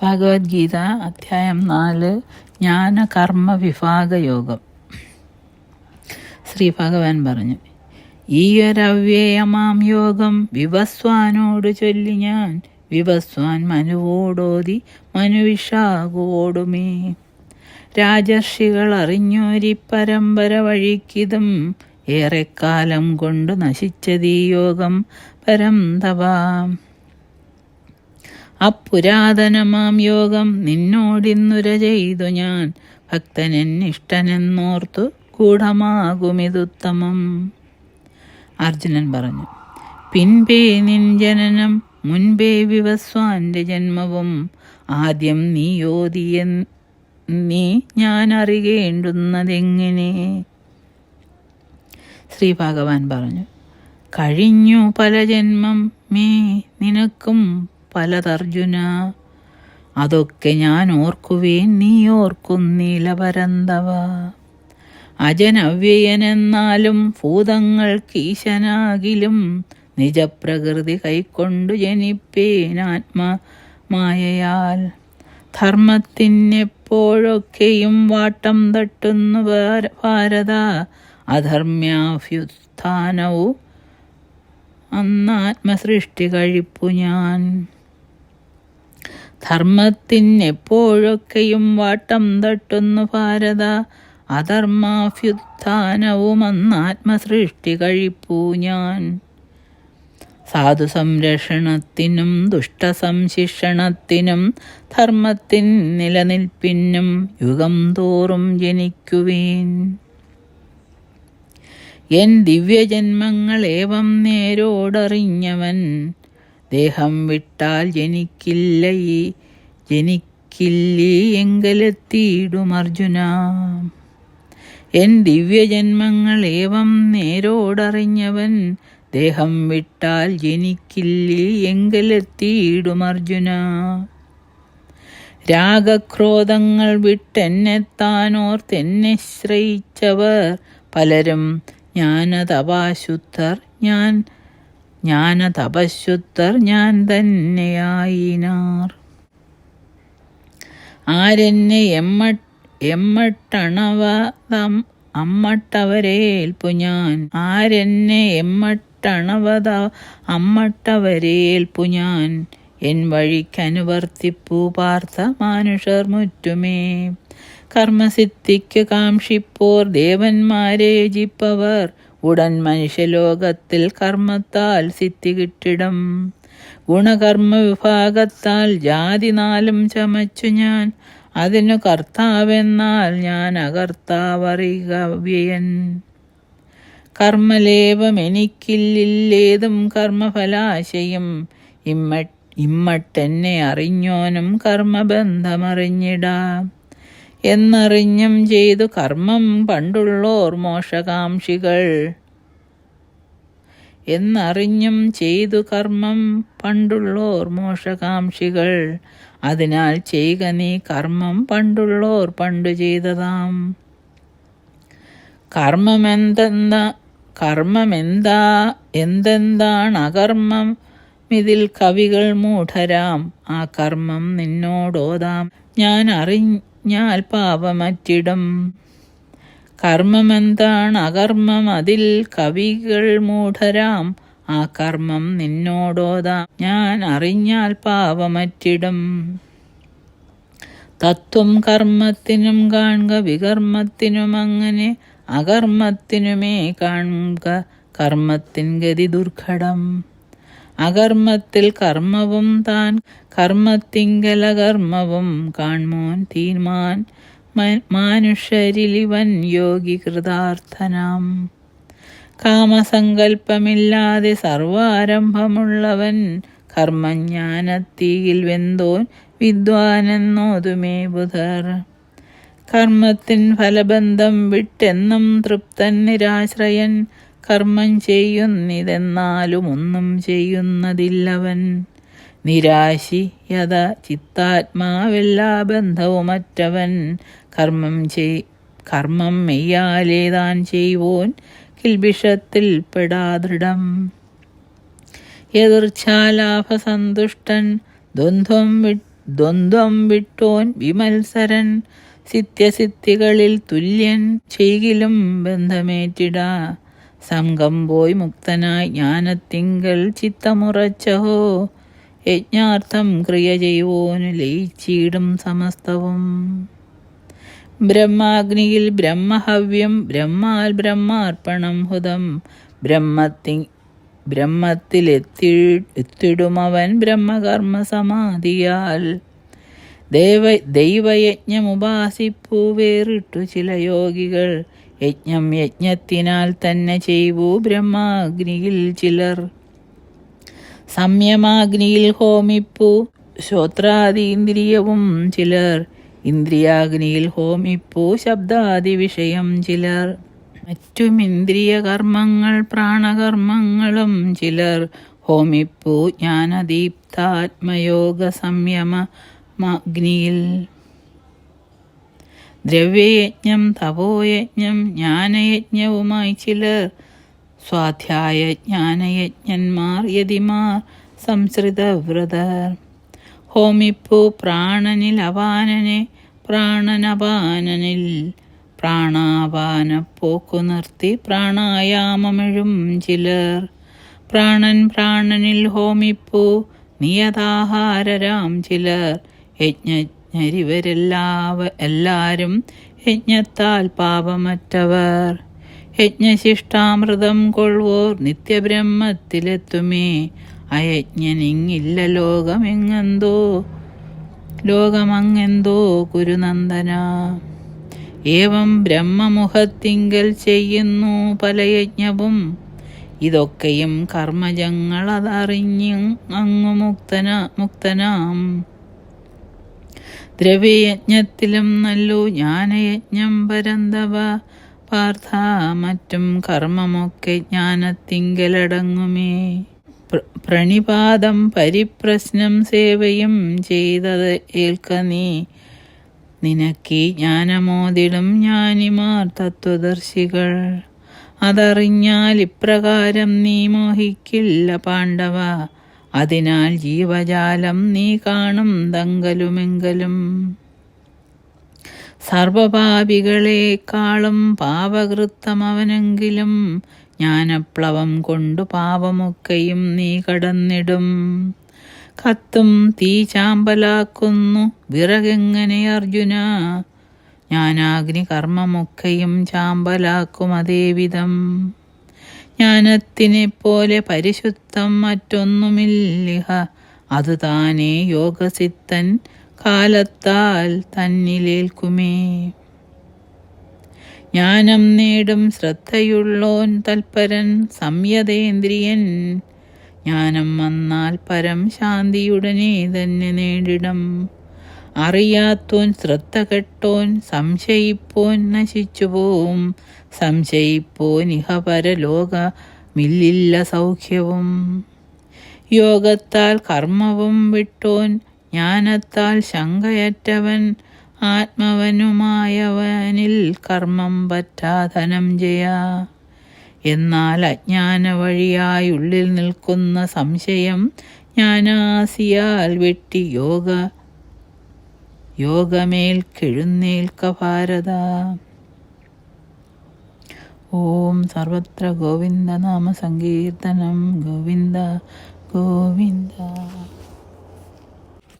ഭഗവത്ഗീത അധ്യായം നാല് ജ്ഞാനകർമ്മ വിഭാഗ യോഗം ശ്രീ ഭഗവാൻ പറഞ്ഞു ഈയൊരവ്യയമാം യോഗം വിവസ്വാനോട് ചൊല്ലി ഞാൻ വിവസ്വാൻ മനുവോടോതി മനുവിഷാകോടുമേ രാജർഷികൾ അറിഞ്ഞോരി പരമ്പര വഴിക്കിതും ഏറെക്കാലം കൊണ്ട് നശിച്ചതീ യോഗം പരം തവാം അപ്പുരാതനമാം യോഗം നിന്നോടിന്നുര ചെയ്തു ഞാൻ. ഭക്തനെന്നിഷ്ടനെന്നോർത്തു ഗൂഢമാകുമിതുത്തമം അർജുനൻ പറഞ്ഞു പിൻപേ നിൻ ജനനം മുൻപേ വിവസ്വാന്റെ ജന്മവും. ആദ്യം നീ യോതിയ നീ ഞാൻ അറിയേണ്ടുന്നതെങ്ങനെ ശ്രീ ഭഗവാൻ പറഞ്ഞു കഴിഞ്ഞു പല ജന്മം മേ നിനക്കും പലതർജുന. അതൊക്കെ ഞാൻ ഓർക്കുവേൻ നീ ഓർക്കുന്നില്ല പരന്തവ. അജനവ്യയനെന്നാലും ഭൂതങ്ങൾ കീശനാകിലും നിജപ്രകൃതി കൈക്കൊണ്ടു ജനിപ്പേനാത്മ മായയാൽ. ധർമ്മത്തിനെപ്പോഴൊക്കെയും വാട്ടം തട്ടുന്നു ഭാര- ഭാരത. അധർമ്മ്യാഭ്യുത്ഥാനവും അന്നാത്മസൃഷ്ടി കഴിപ്പു ഞാൻ. ധർമ്മത്തിനെപ്പോഴൊക്കെയും വാട്ടം തട്ടുന്നു ഭാരത. അധർമാഭ്യുത്ഥാനവും അന്നാത്മസൃഷ്ടി കഴിപ്പു ഞാൻ. സാധു സംരക്ഷണത്തിനും ദുഷ്ടസംശിക്ഷണത്തിനും ധർമ്മത്തിൻ നിലനിൽപ്പിനും യുഗം തോറും ജനിക്കുവേൻ. എൻ ദിവ്യജന്മങ്ങളേവം നേരോടറിഞ്ഞവൻ. ദേഹം വിട്ടാൽ ജനിക്കില്ല? ഈ ജനിക്കില്ലീ എങ്കലെത്തിയിടും അർജുന. എൻ ദിവ്യജന്മങ്ങൾ ഏവം നേരോടറിഞ്ഞവൻ ദേഹം വിട്ടാൽ ജനിക്കില്ലീ എങ്കലെത്തിയിടും അർജുന. രാഗക്രോധങ്ങൾ വിട്ടെന്നെത്താനോർത്തെന്നെ ശ്രയിച്ചവർ പലരും ജ്ഞാനതപാശുദ്ധർ ഞാൻ ജ്ഞാനതപശുദ്ധർ ഞാൻ തന്നെയായിനാർ. ആരെന്നെ എമ്മ എമ്മട്ടണവതം അമ്മട്ടവരേൽപ്പു ഞാൻ. ആരെന്നെ എമ്മട്ടണവത അമ്മട്ടവരേൽപ്പു ഞാൻ. എൻ വഴിക്കനുവർത്തിപ്പു പാർത്ഥ മാനുഷർ മുറ്റുമേ. കർമ്മസിദ്ധിക്ക് കാക്ഷിപ്പോർ ദേവന്മാരെ ജിപ്പവർ ഉടൻ മനുഷ്യലോകത്തിൽ കർമ്മത്താൽ സിദ്ധി കിട്ടിടം. ഗുണകർമ്മ വിഭാഗത്താൽ ജാതി നാലും ചമച്ചു ഞാൻ. അതിനു കർത്താവെന്നാൽ ഞാൻ അകർത്താവറികവ്യയൻ കർമ്മലേപം എനിക്കില്ലില്ലേതും കർമ്മഫലാശയം. ഇമ്മ ഇമ്മട്ടെന്നെ അറിഞ്ഞോനും കർമ്മബന്ധമറിഞ്ഞിടാം. എന്നറിഞ്ഞും ചെയ്തു കർമ്മം പണ്ടുള്ളോർ മോക്ഷകാംക്ഷികൾ എന്നറിഞ്ഞും ചെയ്തു കർമ്മം പണ്ടുള്ളോർ മോഷകാംക്ഷികൾ അതിനാൽ ചെയ്യുക നീ കർമ്മം പണ്ടുള്ളോർ പണ്ടു ചെയ്തതാം. കർമ്മമെന്തെന്ന കർമ്മമെന്താ എന്തെന്താണ് അകർമ്മം? ഇതിൽ കവികൾ മൂഢരാം ആ കർമ്മം നിന്നോടോതാം ഞാൻ അറിഞ്ഞാൽ പാപമറ്റിടും കർമ്മമെന്താണ് അകർമ്മം? അതിൽ കവികൾ മൂഢരാം. ആ കർമ്മം നിന്നോടോതാം. ഞാൻ അറിഞ്ഞാൽ പാപമറ്റിടും തത്വം കർമ്മത്തിനും കാണുക വികർമ്മത്തിനും അങ്ങനെ അകർമ്മത്തിനുമേ കാണുക. കർമ്മത്തിൻ ഗതി ദുർഘടം. അകർമ്മത്തിൽ കർമ്മവും താൻ കർമ്മത്തിങ്കലകർമ്മവും കാൺമോൻ തീർമാൻ മാനുഷരിലിവൻ യോഗി കൃതാർത്ഥനാം. കാമസങ്കല്പമില്ലാതെ സർവാരംഭമുള്ളവൻ കർമ്മജ്ഞാനത്തീയിൽ വെന്തോൻ വിദ്വാനെന്നോതുമേ ബുധർ. കർമ്മത്തിൻ ഫലബന്ധം വിട്ടെന്നും തൃപ്തൻ നിരാശ്രയൻ കർമ്മം ചെയ്യുന്നിതെന്നാലും ഒന്നും ചെയ്യുന്നതില്ലവൻ. നിരാശി യഥ ചിത്താത്മാവെല്ലാ ബന്ധവുമറ്റവൻ. കർമ്മം ചെയ് കർമ്മം മെയ്യാലേ താൻ ചെയ്യുവോൻ കിൽബിഷത്തിൽ പെടാദൃഢം എതിർച്ഛാലാഭസന്തുഷ്ടൻ ദ്വന്ദ്വം വി ദ്വന്ദ്വം വിട്ടോൻ വിമത്സരൻ. സിത്യസിദ്ധികളിൽ തുല്യൻ ചെയ്കിലും ബന്ധമേറ്റിടാ. സംഘം പോയി മുക്തനായി ജ്ഞാനത്തിങ്കൽ ചിത്തമുറച്ചഹോ. യജ്ഞാർത്ഥം ക്രിയ ചെയ്യുവോന് ലയിച്ചിടും സമസ്തവും. ബ്രഹ്മാഗ്നിയിൽ ബ്രഹ്മഹവ്യം ബ്രഹ്മാൽ ബ്രഹ്മാർപ്പണം ഹുതം. ബ്രഹ്മത്തി ബ്രഹ്മത്തിലെത്തി എത്തിടുമവൻ ബ്രഹ്മകർമ്മ സമാധിയാൽ ദൈവ ദൈവയജ്ഞമുപാസിപ്പു വേറിട്ടു ചില യോഗികൾ. യജ്ഞം യജ്ഞത്തിനാൽ തന്നെ ചെയ്യൂ ബ്രഹ്മാഗ്നിയിൽ ചിലർ. സംയമാഗ്നിയിൽ ഹോമിപ്പു ശ്രോത്രാദീന്ദ്രിയവും ചിലർ. ഇന്ദ്രിയാഗ്നിയിൽ ഹോമിപ്പു ശബ്ദാദി വിഷയം ചിലർ. മറ്റും ഇന്ദ്രിയ കർമ്മങ്ങൾ പ്രാണകർമ്മങ്ങളും ചിലർ. ഹോമിപ്പു ജ്ഞാനദീപ്താത്മയോഗ സംയമഗ്നിയിൽ ദ്രവ്യയജ്ഞം തപോയജ്ഞം ജ്ഞാനയജ്ഞവുമായി ചിലർ. സ്വാധ്യായ ജ്ഞാനയജ്ഞന്മാർ യതിമാർ സംസൃതവ്രതർ ഹോമിപ്പു പ്രാണനിൽ അപാനനെ പ്രാണനപാനനിൽ പ്രാണാപാനപ്പോക്കു നിർത്തി പ്രാണായാമമെഴും ചിലർ. പ്രാണൻ പ്രാണനിൽ ഹോമിപ്പു നിയതാഹാരരാം ചിലർ. യജ്ഞരിവരെല്ലാവ എല്ലാരും യജ്ഞത്താൽ പാപമറ്റവർ. യജ്ഞശിഷ്ടാമൃതം കൊള്ളുവോർ നിത്യബ്രഹ്മത്തിലെത്തുമേ. അയജ്ഞനിങ്ങില്ല ലോകമെങ്ങെന്തോ ലോകമങ്ങെന്തോ കുരുനന്ദന ഏവം ബ്രഹ്മമുഖത്തിങ്കൽ ചെയ്യുന്നു പല യജ്ഞവും. ഇതൊക്കെയും കർമ്മജങ്ങൾ അതറിഞ്ഞ് അങ്ങ് മുക്തന മുക്തനാം. ദ്രവ്യയജ്ഞത്തിലും നല്ലു ജ്ഞാനയജ്ഞം പരന്തവ. പാർത്ഥ മറ്റും കർമ്മമൊക്കെ ജ്ഞാനത്തിങ്കലടങ്ങുമേ. പ്രണിപാതം പരിപ്രശ്നം സേവയും ചെയ്തത് ഏൽക്ക നീ. നിനക്ക് ജ്ഞാനമോതിടും ജ്ഞാനിമാർ തത്വദർശികൾ. അതറിഞ്ഞാൽ ഇപ്രകാരം നീ മോഹിക്കില്ല പാണ്ഡവ. അതിനാൽ ജീവജാലം നീ കാണും തങ്കലുമെങ്കലും സർവപാപികളെക്കാളും പാപകൃത്തമവനെങ്കിലും ജ്ഞാനപ്ലവം കൊണ്ടു പാപമൊക്കെയും നീ കടന്നിടും. കത്തും തീ ചാമ്പലാക്കുന്നു വിറകെങ്ങനെ അർജുന? ഞാനാഗ്നി കർമ്മമൊക്കെയും ചാമ്പലാക്കും അതേവിധം. ജ്ഞാനത്തിനെ പോലെ പരിശുദ്ധം മറ്റൊന്നുമില്ലിഹ. അത് താനേ യോഗസിദ്ധൻ കാലത്താൽ തന്നിലേൽക്കുമേ. ജ്ഞാനം നേടും ശ്രദ്ധയുള്ളോൻ തൽപരൻ സംയതേന്ദ്രിയൻ. ജ്ഞാനം വന്നാൽ പരം ശാന്തിയുടനെ തന്നെ നേടിടം. അറിയാത്തോൻ ശ്രദ്ധ കെട്ടോൻ സംശയിപ്പോൻ നശിച്ചുപോവും. സംശയിപ്പോൻ ഇഹ പരലോകമില്ലില്ല സൗഖ്യവും. യോഗത്താൽ കർമ്മവും വിട്ടോൻ ജ്ഞാനത്താൽ ശങ്കയറ്റവൻ ആത്മവനുമായവനിൽ കർമ്മം പറ്റാധനം ജയ എന്നാൽ അജ്ഞാന വഴിയായുള്ളിൽ നിൽക്കുന്ന സംശയം ജ്ഞാനാസിയാൽ വെട്ടി യോഗ യോഗമേൽക്കെഴുന്നേൽക്ക ഭാരത. ഓം സർവത്ര ഗോവിന്ദ നാമ സങ്കീർത്തനം ഗോവിന്ദ ഗോവിന്ദ.